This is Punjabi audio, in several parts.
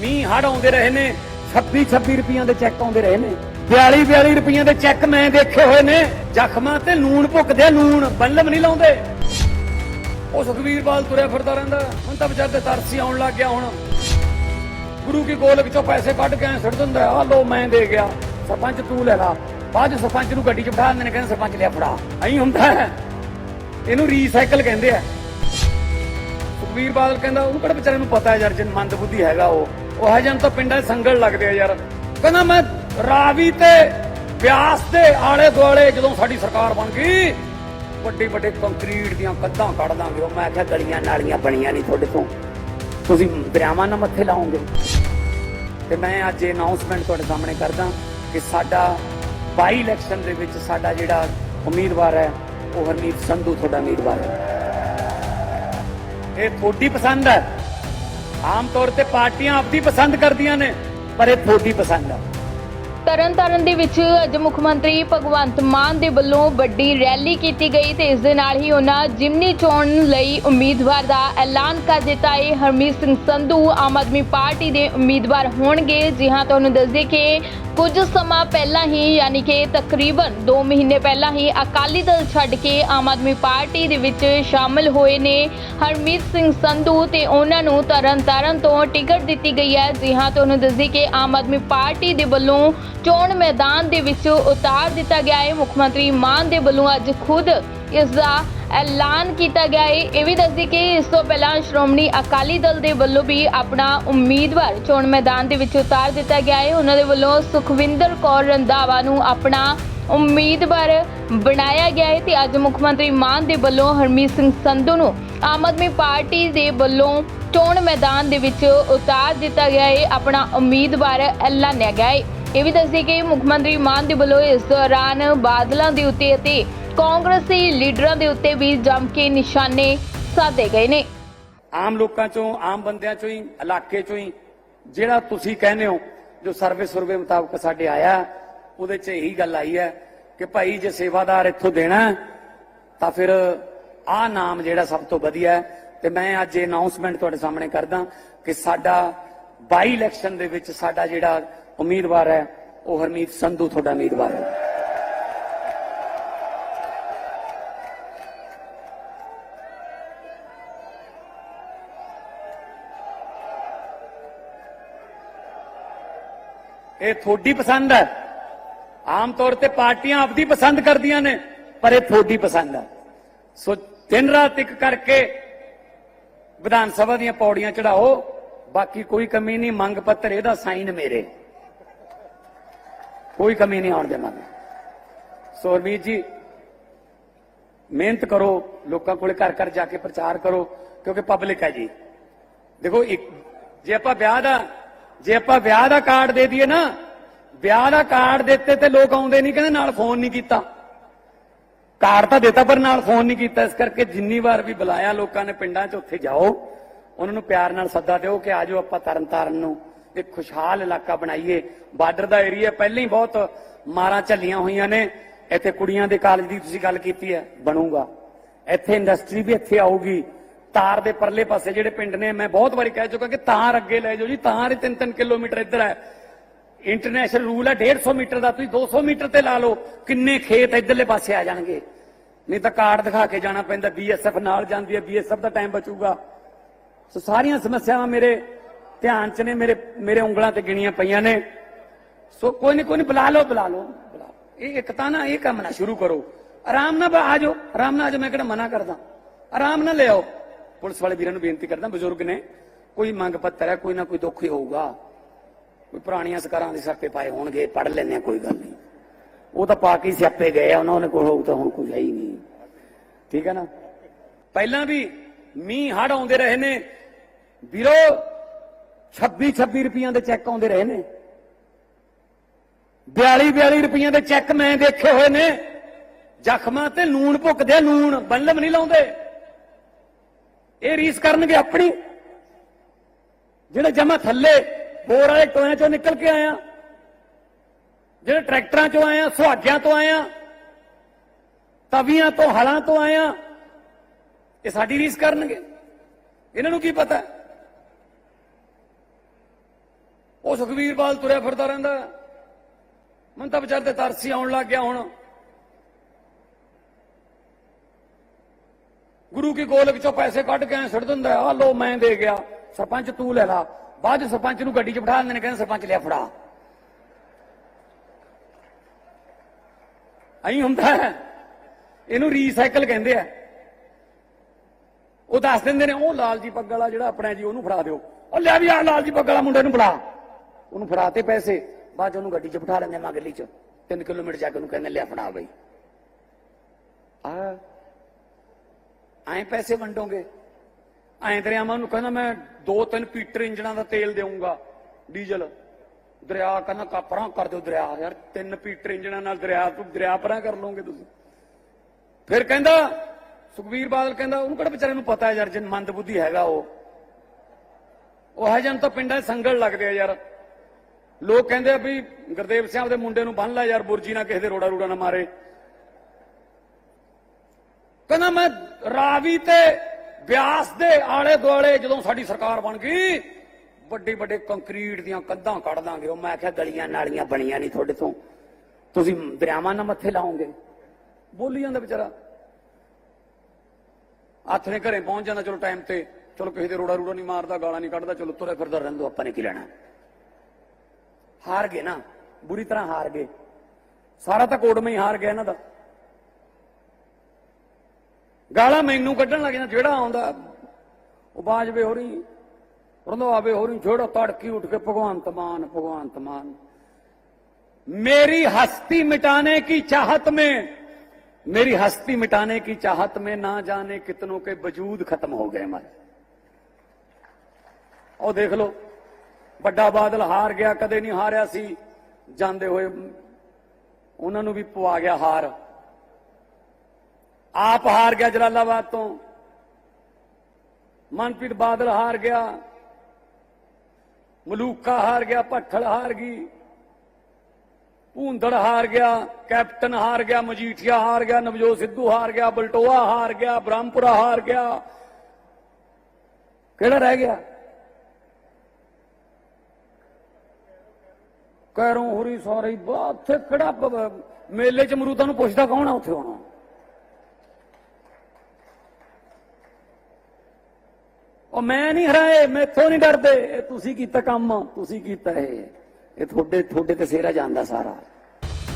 ਮੀਂਹ ਹੜ ਆਉਂਦੇ ਰਹੇ ਨੇ 26 26 ਰੁਪਈਆਂ ਦੇ ਚੈੱਕ ਆਉਂਦੇ ਰਹੇ ਨੇ। 42 42 ਰੁਪਈਆਂ ਦੇ ਚੈੱਕ ਮੈਂ ਦੇਖੇ ਹੋਏ ਨੇ ਜ਼ਖਮਾਂ ਤੇ ਲੂਣ ਭੁੱਕਦੇ ਆ, ਲੂਣ ਬੰਲਮ ਨਹੀਂ ਲਾਉਂਦੇ। ਉਹ ਸੁਖਵੀਰ ਬਾਲ ਤੁਰਿਆ ਫਿਰਦਾ ਰਹਿੰਦਾ ਹੁਣ ਤਾਂ ਵਿਚਾਰ ਤੇ ਤਰਸੀ ਆਉਣ ਲੱਗ ਗਿਆ ਹੁਣ। ਗੁਰੂ ਕੀ ਗੋਲਕ ਚੋਂ ਪੈਸੇ ਕੱਢ ਕੇ ਐਂ ਸੁੱਟ ਦਿੰਦਾ ਆ ਲੋ ਮੈਂ ਦੇ ਗਿਆ ਸਰਪੰਚ ਤੂੰ ਲੈ ਲਾ। ਬਾਅਦ 'ਚ ਸਰਪੰਚ ਨੂੰ ਗੱਡੀ 'ਚ ਬਿਠਾ ਦਿੰਦੇ ਨੇ ਕਹਿੰਦੇ ਸਰਪੰਚ ਲਿਆ ਫੜਾ। ਐਂ ਹੁੰਦਾ ਹੈ। ਇਹਨੂੰ ਰੀਸਾਈਕਲ ਕਹਿੰਦੇ ਆ। ਸੁਖਵੀਰ ਬਾਦਲ ਕਹਿੰਦਾ ਉਹਨੂੰ ਕਿਹੜਾ ਵਿਚਾਰੇ ਨੂੰ ਪਤਾ ਯਾਰ ਜਨ ਮੰਦ ਬੁੱਧੀ ਹੈਗਾ ਉਹ। ਉਹ ਹੈ ਜਨ ਤਾਂ ਪਿੰਡਾਂ 'ਚ ਸੰਗਲ ਲੱਗਦੇ ਆ ਯਾਰ। ਕਹਿੰਦਾ ਮੈਂ ਰਾਵੀ ਤੇ ਬਿਆਸ ਦੇ ਆਲੇ ਦੁਆਲੇ ਜਦੋਂ ਸਾਡੀ ਸਰਕਾਰ ਬਣ ਗਈ, ਵੱਡੇ ਵੱਡੇ ਕੰਕਰੀਟ ਦੀਆਂ ਕੰਧਾਂ ਕੱਢ ਦਾਂਗੇ। ਉਹ ਮੈਂ ਕਿਹਾ ਗਲੀਆਂ ਨਾਲੀਆਂ ਬਣੀਆਂ ਨਹੀਂ ਤੁਹਾਡੇ ਤੋਂ। ਤੁਸੀਂ ਦਰਿਆਵਾਂ ਨਾਲ ਮੱਥੇ ਲਾਓਗੇ। ਤੇ ਮੈਂ ਅੱਜ ਇਹ ਅਨਾਉਂਸਮੈਂਟ ਤੁਹਾਡੇ ਸਾਹਮਣੇ ਕਰਦਾ ਕਿ ਸਾਡਾ ਬਾਈ ਇਲੈਕਸ਼ਨ ਦੇ ਵਿੱਚ ਸਾਡਾ ਜਿਹੜਾ ਉਮੀਦਵਾਰ ਹੈ, ਉਹ ਹਰਮੀਤ ਸੰਧੂ ਤੁਹਾਡਾ ਉਮੀਦਵਾਰ ਹੈ। ਇਹ ਤੁਹਾਡੀ ਪਸੰਦ ਹੈ। ਆਮ ਤੌਰ ਤੇ ਪਾਰਟੀਆਂ ਆਪਦੀ ਪਸੰਦ ਕਰਦੀਆਂ ਨੇ, ਪਰ ਇਹ ਤੁਹਾਡੀ ਪਸੰਦ ਹੈ ਤਰਨਤਾਰਨ ਦੇ ਵਿੱਚ ਅੱਜ ਮੁੱਖ ਮੰਤਰੀ ਭਗਵੰਤ ਮਾਨ ਦੇ ਵੱਲੋਂ ਵੱਡੀ ਰੈਲੀ ਕੀਤੀ ਗਈ ਤੇ ਇਸ ਦੇ ਨਾਲ ਹੀ ਉਹਨਾਂ ਜਿਮਨੀ ਚੋਣ ਲਈ ਉਮੀਦਵਾਰ ਦਾ ਐਲਾਨ ਕਰ ਦਿੱਤਾ। ਹੈ ਹਰਮੀਤ ਸਿੰਘ ਸੰਧੂ ਆਮ ਆਦਮੀ ਪਾਰਟੀ ਦੇ ਉਮੀਦਵਾਰ ਹੋਣਗੇ। ਜੀ ਹਾਂ, ਤੁਹਾਨੂੰ ਦੱਸ ਦਈਏ ਕਿ ਕੁਝ ਸਮਾਂ ਪਹਿਲਾਂ ਹੀ, ਯਾਨੀ ਕਿ ਤਕਰੀਬਨ 2 ਮਹੀਨੇ ਪਹਿਲਾਂ ਹੀ ਅਕਾਲੀ ਦਲ ਛੱਡ ਕੇ ਆਮ ਆਦਮੀ ਪਾਰਟੀ ਦੇ ਵਿੱਚ ਸ਼ਾਮਲ ਹੋਏ ਨੇ। ਹਰਮੀਤ ਸਿੰਘ ਸੰਧੂ ਤੇ ਉਹਨਾਂ ਨੂੰ ਤਰਨਤਾਰਨ ਤੋਂ ਟਿਕਟ ਦਿੱਤੀ ਗਈ ਹੈ। ਜੀ ਹਾਂ ਤੁਹਾਨੂੰ ਦੱਸ ਦਈਏ ਕਿ ਆਮ ਆਦਮੀ ਪਾਰਟੀ ਦੇ ਵੱਲੋਂ ਚੋਣ ਮੈਦਾਨ ਦੇ ਵਿੱਚ ਉਤਾਰ ਦਿੱਤਾ ਗਿਆ ਹੈ। ਮੁੱਖ ਮੰਤਰੀ ਮਾਨ ਦੇ ਵੱਲੋਂ ਅੱਜ ਖੁਦ ਇਸ ਦਾ ਐਲਾਨ ਕੀਤਾ ਗਿਆ ਹੈ। ਇਹ ਵੀ ਦੱਸਦੀ ਕਿ ਇਸ ਤੋਂ ਪਹਿਲਾਂ ਸ਼੍ਰੋਮਣੀ ਅਕਾਲੀ ਦਲ ਦੇ ਵੱਲੋਂ ਵੀ ਆਪਣਾ ਉਮੀਦਵਾਰ ਚੋਣ ਮੈਦਾਨ ਦੇ ਵਿੱਚ ਉਤਾਰ ਦਿੱਤਾ ਗਿਆ ਹੈ। ਉਹਨਾਂ ਦੇ ਵੱਲੋਂ ਸੁਖਵਿੰਦਰ ਕੌਰ ਰੰਧਾਵਾ ਨੂੰ ਆਪਣਾ ਉਮੀਦਵਾਰ ਬਣਾਇਆ ਗਿਆ ਹੈ ਤੇ ਅੱਜ ਮੁੱਖ ਮੰਤਰੀ ਮਾਨ ਦੇ ਵੱਲੋਂ ਹਰਮੀਤ ਸਿੰਘ ਸੰਧੂ ਨੂੰ ਆਮ ਆਦਮੀ ਪਾਰਟੀ ਦੇ ਵੱਲੋਂ ਚੋਣ ਮੈਦਾਨ ਦੇ ਵਿੱਚ ਉਤਾਰ ਦਿੱਤਾ ਗਿਆ ਹੈ। ਆਪਣਾ ਉਮੀਦਵਾਰ ਐਲਾਨਿਆ ਗਿਆ ਹੈ। ਇਹ ਵੀ ਦੱਸਦੀ ਕਿ ਮੁੱਖ ਮੰਤਰੀ ਮਾਨ ਦੇ ਵੱਲੋਂ ਇਸ ਦੌਰਾਨ ਬਾਦਲਾਂ ਦੇ ਉੱਤੇ ਅਤੇ ਕਾਂਗਰਸੀ ਲੀਡਰਾਂ ਦੇ ਉੱਤੇ ਵੀ ਜੰਮ ਕੇ ਨਿਸ਼ਾਨੇ ਸਾਧੇ ਗਏ ਨੇ। ਆਮ ਲੋਕਾਂ ਚੋਂ, ਆਮ ਬੰਦਿਆਂ ਚੋਂ ਹੀ, ਇਲਾਕੇ ਚੋਂ ਹੀ, ਜਿਹੜਾ ਤੁਸੀਂ ਕਹਿੰਦੇ ਹੋ, ਜੋ ਸਰਵੇ ਸੁਰਵੇ ਮੁਤਾਬਕ ਸਾਡੇ ਆਇਆ, ਉਹਦੇ 'ਚ ਇਹੀ ਗੱਲ ਆਈ ਹੈ ਕਿ ਭਾਈ ਜੇ ਸੇਵਾਦਾਰ ਇੱਥੋਂ ਦੇਣਾ, ਤਾਂ ਫਿਰ ਆਹ ਨਾਮ ਜਿਹੜਾ ਸਭ ਤੋਂ ਵਧੀਆ ਹੈ। ਤੇ ਮੈਂ ਅੱਜ ਇਹ ਅਨਾਉਂਸਮੈਂਟ ਤੁਹਾਡੇ ਸਾਹਮਣੇ ਕਰਦਾ ਕਿ ਸਾਡਾ ਬਾਈ ਇਲੈਕਸ਼ਨ ਦੇ ਵਿੱਚ ਸਾਡਾ ਜਿਹੜਾ ਉਮੀਦਵਾਰ ਹੈ, ਉਹ ਹਰਮੀਤ ਸੰਧੂ ਤੁਹਾਡਾ ਉਮੀਦਵਾਰ ਹੈ। ਇਹ ਤੁਹਾਡੀ ਪਸੰਦ ਹੈ। ਆਮ ਤੌਰ ਤੇ ਪਾਰਟੀਆਂ ਆਪਦੀ ਪਸੰਦ ਕਰਦੀਆਂ ਨੇ, ਪਰ ਇਹ ਤੁਹਾਡੀ ਪਸੰਦ ਹੈ। ਸੋ ਦਿਨ ਰਾਤ ਇੱਕ ਕਰਕੇ ਵਿਧਾਨ ਸਭਾ ਦੀਆਂ ਪੌੜੀਆਂ ਚੜਾਓ, ਬਾਕੀ ਕੋਈ ਕਮੀ ਨਹੀਂ, ਮੰਗ ਪੱਤਰ ਇਹਦਾ ਸਾਈਨ ਮੇਰੇ। ਕੋਈ ਕਮੀ ਨਹੀਂ ਆਉਣ ਦੇਵਾਂਗੇ ਸੋ ਹਰਮੀਤ ਜੀ, ਮਿਹਨਤ ਕਰੋ, ਲੋਕਾਂ ਕੋਲੇ ਘਰ ਘਰ ਜਾ ਕੇ ਪ੍ਰਚਾਰ ਕਰੋ, ਕਿਉਂਕਿ ਪਬਲਿਕ ਹੈ ਜੀ। ਦੇਖੋ ਇੱਕ ਜੇ ਆਪਾਂ ਵਿਆਹ ਦਾ ਜੇ ਆਪਾਂ ਵਿਆਹ ਦਾ ਕਾਰਡ ਦੇ ਦਈਏ ਨਾ, ਵਿਆਹ ਦਾ ਕਾਰਡ ਦਿੱਤੇ ਤੇ ਲੋਕ ਆਉਂਦੇ ਨਹੀਂ, ਕਹਿੰਦੇ ਨਾਲ ਫੋਨ ਨਹੀਂ ਕੀਤਾ। ਕਾਰਡ ਤਾਂ ਦਿੱਤਾ, ਪਰ ਨਾਲ ਫੋਨ ਨਹੀਂ ਕੀਤਾ। ਇਸ ਕਰਕੇ ਜਿੰਨੀ ਵਾਰ ਵੀ ਬੁਲਾਇਆ, ਲੋਕਾਂ ਨੇ ਪਿੰਡਾਂ 'ਚ ਉੱਥੇ ਜਾਓ, ਉਹਨਾਂ ਨੂੰ ਪਿਆਰ ਨਾਲ ਸੱਦਾ ਦਿਓ ਕਿ ਆਜੋ ਆਪਾਂ ਤਰਨਤਾਰਨ ਨੂੰ। ਇੱਕ ਖੁਸ਼ਹਾਲ ਇਲਾਕਾ ਬਣਾਈਏ। ਬਾਰਡਰ ਦਾ ਏਰੀਆ ਪਹਿਲਾਂ ਹੀ ਬਹੁਤ ਮਾਰਾਂ ਝੱਲੀਆਂ ਹੋਈਆਂ ਨੇ। ਇੱਥੇ ਕੁੜੀਆਂ ਦੇ ਕਾਲਜ ਦੀ ਤੁਸੀਂ ਗੱਲ ਕੀਤੀ ਹੈ, ਬਣੂਗਾ। ਇੱਥੇ ਇੰਡਸਟਰੀ ਵੀ ਇੱਥੇ ਆਊਗੀ। ਤਾਰ ਦੇ ਪਰਲੇ ਪਾਸੇ ਜਿਹੜੇ ਪਿੰਡ ਨੇ, ਮੈਂ ਬਹੁਤ ਵਾਰੀ ਕਹਿ ਚੁੱਕਾ ਕਿ ਤਾਰ ਅੱਗੇ ਲੈ ਜਾਓ ਜੀ, ਤਾਰ ਹੀ 3-3 ਕਿਲੋਮੀਟਰ ਇੱਧਰ ਹੈ। ਇੰਟਰਨੈਸ਼ਨਲ ਰੂਲ ਹੈ 150 ਮੀਟਰ ਦਾ, ਤੁਸੀਂ 200 ਮੀਟਰ ਤੇ ਲਾ ਲਓ, ਕਿੰਨੇ ਖੇਤ ਇੱਧਰਲੇ ਪਾਸੇ ਆ ਜਾਣਗੇ। ਨਹੀਂ ਤਾਂ ਕਾਰਡ ਦਿਖਾ ਕੇ ਜਾਣਾ ਪੈਂਦਾ ਬੀਐਸਐਫ ਨਾਲ ਜਾਂਦੀ ਹੈ ਬੀਐਸਐਫ ਦਾ ਟਾਈਮ ਬਚੂਗਾ। ਸੋ ਸਾਰੀਆਂ ਸਮੱਸਿਆਵਾਂ ਮੇਰੇ ਧਿਆਨ 'ਚ ਨੇ, ਮੇਰੇ ਮੇਰੇ ਉਂਗਲਾਂ ਤੇ ਗਿਣੀਆਂ ਪਈਆਂ ਨੇ। ਸੋ ਕੋਈ ਨਹੀਂ ਕੋਈ ਨਹੀਂ ਬੁਲਾ ਲਓ ਬੁਲਾ ਲਓ ਬੁਲਾ ਲਓ। ਇਹ ਇੱਕ ਤਾਂ ਨਾ, ਇਹ ਕੰਮ ਨਾ ਸ਼ੁਰੂ ਕਰੋ। ਆਰਾਮ ਨਾਲ ਆ ਜਾਓ, ਆਰਾਮ ਨਾਲ ਆ ਜਾਓ, ਮੈਂ ਕਿਹੜਾ ਮਨਾ ਕਰਦਾ। ਆਰਾਮ ਨਾਲ ਲਿਆਓ ਪੁਲਿਸ ਵਾਲੇ ਵੀਰਾਂ ਨੂੰ ਬੇਨਤੀ ਕਰਦਾ, ਬਜ਼ੁਰਗ ਨੇ ਕੋਈ ਮੰਗ ਪੱਤਰ ਹੈ, ਕੋਈ ਨਾ ਕੋਈ ਦੁੱਖ ਹੀ ਹੋਊਗਾ। ਕੋਈ ਪੁਰਾਣੀਆਂ ਸਰਕਾਰਾਂ ਦੇ ਸਰਪੇ ਪਾਏ ਹੋਣਗੇ ਪੜ ਲੈਣੇ ਕੋਈ ਗੱਲ ਨਹੀਂ। ਉਹ ਤਾਂ ਪਾ ਕੇ ਸਿਆਪੇ ਗਏ ਉਹਨਾਂ ਨੇ ਕੋਲ ਹੋਊ ਤਾਂ ਹੁਣ ਕੋਈ ਹੈ ਹੀ ਨਹੀਂ। ਠੀਕ ਹੈ ਨਾ? ਪਹਿਲਾਂ ਵੀ ਮੀਂਹ ਹੜ ਆਉਂਦੇ ਰਹੇ ਨੇ। ਵੀਰੋ 26 26 ਰੁਪਈਆਂ ਦੇ ਚੈੱਕ ਆਉਂਦੇ ਰਹੇ ਨੇ। 42 42 ਰੁਪਈਆਂ ਦੇ ਚੈੱਕ ਮੈਂ ਦੇਖੇ ਹੋਏ ਨੇ। ਜ਼ਖਮਾਂ ਤੇ ਲੂਣ ਭੁੱਕਦੇ ਲੂਣ ਬੰਲਮ ਨਹੀਂ ਲਾਉਂਦੇ। ਇਹ ਰੀਸ ਕਰਨਗੇ ਆਪਣੀ। ਜਿਹੜੇ ਜਮਾ ਥੱਲੇ ਬੋਰ ਵਾਲੇ ਟੋਇਆਂ ਚੋਂ ਨਿਕਲ ਕੇ ਆਇਆ, ਜਿਹੜੇ ਟਰੈਕਟਰਾਂ ਚੋਂ ਆਇਆ, ਸੁਹਾਗਿਆਂ ਤੋਂ ਆਇਆ, ਤਵੀਆਂ ਤੋਂ, ਹਲਾਂ ਤੋਂ ਆਇਆ, ਇਹ ਸਾਡੀ ਰੀਸ ਕਰਨਗੇ। ਇਹਨਾਂ ਨੂੰ ਕੀ ਪਤਾ? ਉਹ ਸੁਖਵੀਰ ਬਾਲ ਤੁਰਿਆ ਫਿਰਦਾ ਰਹਿੰਦਾ। ਹੈ। ਮੈਨੂੰ ਤਾਂ ਵਿਚਾਰ ਤੇ ਤਰਸੀ ਆਉਣ ਲੱਗ ਗਿਆ ਹੁਣ। ਗੁਰੂ ਕੀ ਗੋਲਕ ਚੋਂ ਪੈਸੇ ਕੱਢ ਕੇ ਐਂ ਸੁੱਟ ਦਿੰਦਾ ਆ ਲੋ ਮੈਂ ਦੇ ਗਿਆ। ਸਰਪੰਚ ਤੂੰ ਲੈ ਲਾ। ਬਾਅਦ ਸਰਪੰਚ ਨੂੰ ਗੱਡੀ 'ਚ ਬਿਠਾ ਦਿੰਦੇ ਨੇ, ਕਹਿੰਦੇ ਸਰਪੰਚ ਲਿਆ ਫੜਾ। ਐਂ ਹੁੰਦਾ ਹੈ। ਇਹਨੂੰ ਰੀਸਾਈਕਲ ਕਹਿੰਦੇ ਆ। ਉਹ ਦੱਸ ਦਿੰਦੇ ਨੇ, ਉਹ ਲਾਲ ਜੀ ਪੱਗ ਵਾਲਾ ਜਿਹੜਾ ਆਪਣਾ ਜੀ, ਉਹਨੂੰ ਫੜਾ ਦਿਓ। ਉਹ ਲੈ ਵੀ ਆ ਲਾਲ ਜੀ ਪੱਗ ਵਾਲਾ, ਮੁੰਡੇ ਨੂੰ ਫੜਾ ਉਹਨੂੰ ਫੜਾਤੇ ਪੈਸੇ। ਬਾਅਦ 'ਚ ਉਹਨੂੰ ਗੱਡੀ 'ਚ ਬਿਠਾ ਲੈਂਦੇ ਮਾ ਗੱਲੀ 'ਚ। 3 ਕਿਲੋਮੀਟਰ ਜਾ ਕੇ ਉਹਨੂੰ ਕਹਿੰਦੇ ਲਿਆ ਫੜਾ ਬਈ। ਆ। ਐਂ ਪੈਸੇ ਵੰਡੋਗੇ? ਐਂ ਦਰਿਆਵਾਂ ਨੂੰ ਕਹਿੰਦਾ ਮੈਂ ਦੋ ਤਿੰਨ ਪੀਟਰ ਇੰਜਣਾਂ ਦਾ ਤੇਲ ਦੇਵਾਂਗਾ ਡੀਜ਼ਲ। ਦਰਿਆ ਕਹਿੰਦਾ ਕਾਪਰਾਂ ਕਰ ਦਿਓ ਦਰਿਆ, ਯਾਰ ਤਿੰਨ ਪੀਟਰ ਇੰਜਣਾਂ ਨਾਲ ਦਰਿਆ, ਤੂੰ ਦਰਿਆ ਪਰਾਂ ਕਰ ਲਓਗੇ ਤੁਸੀਂ। ਫਿਰ ਕਹਿੰਦਾ ਸੁਖਵੀਰ ਬਾਦਲ ਕਹਿੰਦਾ, ਉਹਨੂੰ ਕਿਹੜਾ ਵਿਚਾਰੇ ਨੂੰ ਪਤਾ ਯਾਰ, ਜਨ ਮੰਦ ਬੁੱਧੀ ਹੈਗਾ ਉਹ। ਉਹ ਹੈ ਜਨ ਤਾਂ ਪਿੰਡਾਂ 'ਚ ਸੰਗਲ ਲੱਗਦੇ ਆ ਯਾਰ। ਲੋਕ ਕਹਿੰਦੇ ਆ ਵੀ ਗੁਰਦੇਵ ਸਿੰਘ ਦੇ ਮੁੰਡੇ ਨੂੰ ਬੰਨ ਲੈ ਯਾਰ, ਬੁਰਜੀ ਨਾ ਕਿਸੇ ਦੇ ਰੋੜਾ ਰੂੜਾ ਨਾ ਮਾਰੇ। ਕਹਿੰਦਾ ਮੈਂ ਰਾਵੀ ਤੇ ਬਿਆਸ ਦੇ ਆਲੇ ਦੁਆਲੇ ਜਦੋਂ ਸਾਡੀ ਸਰਕਾਰ ਬਣ ਗਈ, ਵੱਡੇ ਵੱਡੇ ਕੰਕਰੀਟ ਦੀਆਂ ਕੰਧਾਂ ਕੱਢ ਦਾਂਗੇ। ਉਹ ਮੈਂ ਕਿਹਾ ਗਲੀਆਂ ਨਾਲੀਆਂ ਬਣੀਆਂ ਨਹੀਂ ਤੁਹਾਡੇ ਤੋਂ। ਤੁਸੀਂ ਦਰਿਆਵਾਂ ਨਾਲ ਮੱਥੇ ਲਾਓਗੇ। ਬੋਲੀ ਜਾਂਦਾ ਵਿਚਾਰਾ। ਹੱਥ ਨੇ ਘਰੇ ਪਹੁੰਚ ਜਾਂਦਾ, ਚਲੋ ਟਾਈਮ ਤੇ, ਚਲੋ ਕਿਸੇ ਦੇ ਰੋੜਾ ਰੂੜਾ ਨਹੀਂ ਮਾਰਦਾ, ਗਾਲਾਂ ਨਹੀਂ ਕੱਢਦਾ, ਚਲੋ ਤੁਰੇ ਫਿਰਦਾ ਰਹਿੰਦੋ, ਆਪਾਂ ਨੇ ਕੀ ਲੈਣਾ। ਹਾਰ ਗਏ ਨਾ। ਬੁਰੀ ਤਰ੍ਹਾਂ ਹਾਰ ਗਏ। ਸਾਰਾ ਤਾਂ ਕੋਡ ਹੀ ਹਾਰ ਗਿਆ ਇਹਨਾਂ ਦਾ। ਗਾਲਾਂ ਮੈਨੂੰ ਕੱਢਣ ਲੱਗ ਜਾਂਦਾ ਜਿਹੜਾ ਆਉਂਦਾ ਉਹ ਬਾਜਵੇ ਹੋ ਰਹੀ ਰੰਧਾਵੇ ਹੋ ਰਹੀ ਜਿਹੜਾ ਤੜਕੀ ਉੱਠ ਕੇ ਭਗਵੰਤ ਮਾਨ ਭਗਵੰਤ ਮਾਨ मेरी हस्ती मिटाने की चाहत में मेरी हस्ती मिटाने की चाहत में ना जाने कितनों के वजूद खत्म हो गए हमारे ਉਹ ਦੇਖ ਲਓ ਵੱਡਾ ਬਾਦਲ ਹਾਰ ਗਿਆ ਕਦੇ ਨਹੀਂ ਹਾਰਿਆ ਸੀ ਜਾਂਦੇ ਹੋਏ ਉਹਨਾਂ ਨੂੰ ਵੀ ਪਵਾ ਗਿਆ ਹਾਰ ਆਪ ਹਾਰ ਗਿਆ ਜਲਾਲਾਬਾਦ ਤੋਂ ਮਨਪ੍ਰੀਤ ਬਾਦਲ ਹਾਰ ਗਿਆ ਮਲੂਕਾ ਹਾਰ ਗਿਆ ਭੱਠਲ ਹਾਰ ਗਈ ਭੂੰਦੜ ਹਾਰ ਗਿਆ ਕੈਪਟਨ ਹਾਰ ਗਿਆ ਮਜੀਠੀਆ ਹਾਰ ਗਿਆ ਨਵਜੋਤ ਸਿੱਧੂ ਹਾਰ ਗਿਆ ਬਲਟੋਆ ਹਾਰ ਗਿਆ ਬ੍ਰਹਮਪੁਰਾ ਹਾਰ ਗਿਆ ਕਿਹੜਾ ਰਹਿ ਗਿਆ ਕਹਿਰੋਂ ਹੋਰੀ ਸਾਰੇ ਬਾ ਉੱਥੇ ਕਿਹੜਾ ਬ- ਮੇਲੇ ਚ ਮਰੂਦਾਂ ਨੂੰ ਪੁੱਛਦਾ ਕੌਣ ਆ ਉੱਥੇ ਉਹ ਮੈਂ ਨਹੀਂ ਹਰਾਏ, ਮੈਥੋਂ ਨਹੀਂ ਡਰਦੇ। ਇਹ ਤੁਸੀਂ ਕੀਤਾ ਕੰਮ, ਤੁਸੀਂ ਕੀਤਾ ਇਹ। ਇਹ ਤੁਹਾਡੇ ਤੁਹਾਡੇ ਤੇ ਸੇਰਾ ਜਾਂਦਾ ਸਾਰਾ।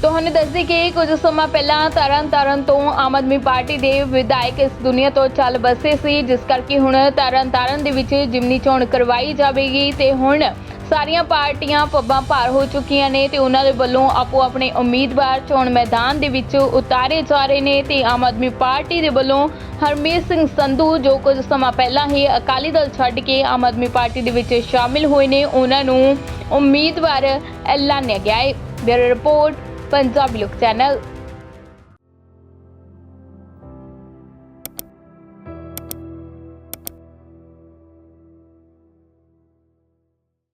ਤੁਹਾਨੂੰ ਦੱਸਦੇ ਕਿ ਕੁਝ ਸਮਾਂ ਪਹਿਲਾਂ ਤਰਨ ਤਾਰਨ ਤੋਂ ਆਮ ਆਦਮੀ ਪਾਰਟੀ ਦੇ ਵਿਧਾਇਕ ਇਸ ਦੁਨੀਆ ਤੋਂ ਚੱਲ ਬਸੇ ਸੀ, ਜਿਸ ਕਰਕੇ ਹੁਣ ਤਰਨ ਤਾਰਨ ਦੇ ਵਿੱਚ ਜਿਮਨੀ ਚੋਣ ਕਰਵਾਈ ਜਾਵੇਗੀ ਤੇ ਹੁਣ ਸਾਰੀਆਂ ਪਾਰਟੀਆਂ ਪੱਬਾਂ ਭਾਰ ਹੋ ਚੁੱਕੀਆਂ ਨੇ ਤੇ ਉਹਨਾਂ ਦੇ ਵੱਲੋਂ ਆਪੋ ਆਪਣੇ ਉਮੀਦਵਾਰ ਚੋਣ ਮੈਦਾਨ ਦੇ ਵਿੱਚ ਉਤਾਰੇ ਜਾ ਰਹੇ ਨੇ ਤੇ ਆਮ ਆਦਮੀ ਪਾਰਟੀ ਦੇ ਵੱਲੋਂ ਹਰਮੀਤ ਸਿੰਘ ਸੰਧੂ ਜੋ ਕੁਝ ਸਮਾਂ ਪਹਿਲਾਂ ਹੀ ਅਕਾਲੀ ਦਲ ਛੱਡ ਕੇ ਆਮ ਆਦਮੀ ਪਾਰਟੀ ਦੇ ਵਿੱਚ ਸ਼ਾਮਿਲ ਹੋਏ ਨੇ, ਉਹਨਾਂ ਨੂੰ ਉਮੀਦਵਾਰ ਐਲਾਨਿਆ ਗਿਆ ਹੈ। ਬਿਊਰੋ ਰਿਪੋਰਟ, ਪੰਜਾਬੀ ਲੋਕ ਚੈਨਲ।